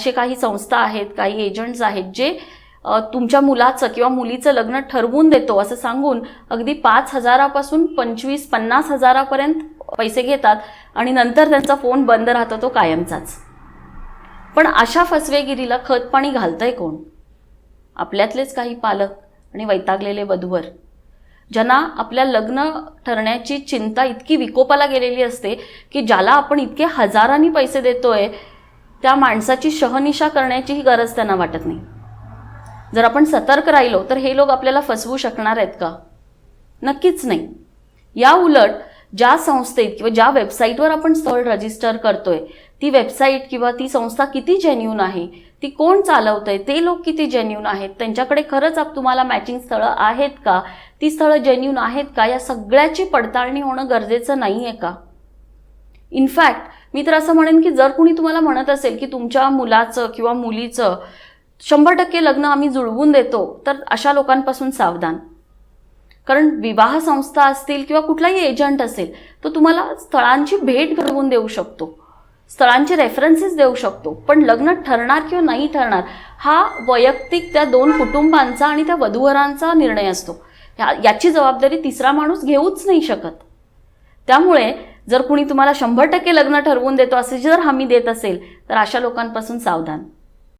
असे काही संस्था आहेत काही एजंट्स आहेत जे तुमच्या मुलाचं किंवा मुलीचं लग्न ठरवून देतो असं सांगून अगदी पाच हजारापासून पंचवीस पन्नास हजारापर्यंत पैसे घेतात आणि नंतर त्यांचा फोन बंद राहतो तो कायमचाच. पण अशा फसवेगिरीला खतपाणी घालतंय कोण? आपल्यातलेच काही पालक आणि वैतागलेले वधूवर. ज्यांना आपल्या लग्न ठरण्याची चिंता इतकी विकोपाला गेलेली असते की ज्याला आपण इतके हजारांनी पैसे देतोय त्या माणसाची शहनिशा करण्याचीही गरज त्यांना वाटत नाही. जर आपण सतर्क राहिलो तर हे लोक आपल्याला फसवू शकणार आहेत का? नक्कीच नाही. या उलट ज्या संस्थेत किंवा ज्या वेबसाईटवर आपण स्थळ रजिस्टर करतोय ती वेबसाईट किंवा ती संस्था किती जेन्युन आहे ती कोण चालवतंय ते लोक किती जेन्युन आहेत त्यांच्याकडे खरंच आप तुम्हाला मॅचिंग स्थळं आहेत का? ती स्थळं जेन्युन आहेत का? या सगळ्याची पडताळणी होणं गरजेचं नाही आहे का इनफॅक्ट मी तर असं म्हणेन की जर कुणी तुम्हाला म्हणत असेल की तुमच्या मुलाचं किंवा मुलीचं शंभर टक्के लग्न आम्ही जुळवून देतो तर अशा लोकांपासून सावधान. कारण विवाह संस्था असतील किंवा कुठलाही एजंट असेल तो तुम्हाला स्थळांची भेट घडवून देऊ शकतो. स्थळांचे रेफरन्सेस देऊ शकतो. पण लग्न ठरणार किंवा नाही ठरणार हा वैयक्तिक त्या दोन कुटुंबांचा आणि त्या वधूवरांचा निर्णय असतो. या याची जबाबदारी तिसरा माणूस घेऊच नाही शकत. त्यामुळे जर कुणी तुम्हाला शंभर टक्के लग्न ठरवून देतो असे जर हमी देत असेल तर अशा लोकांपासून सावधान.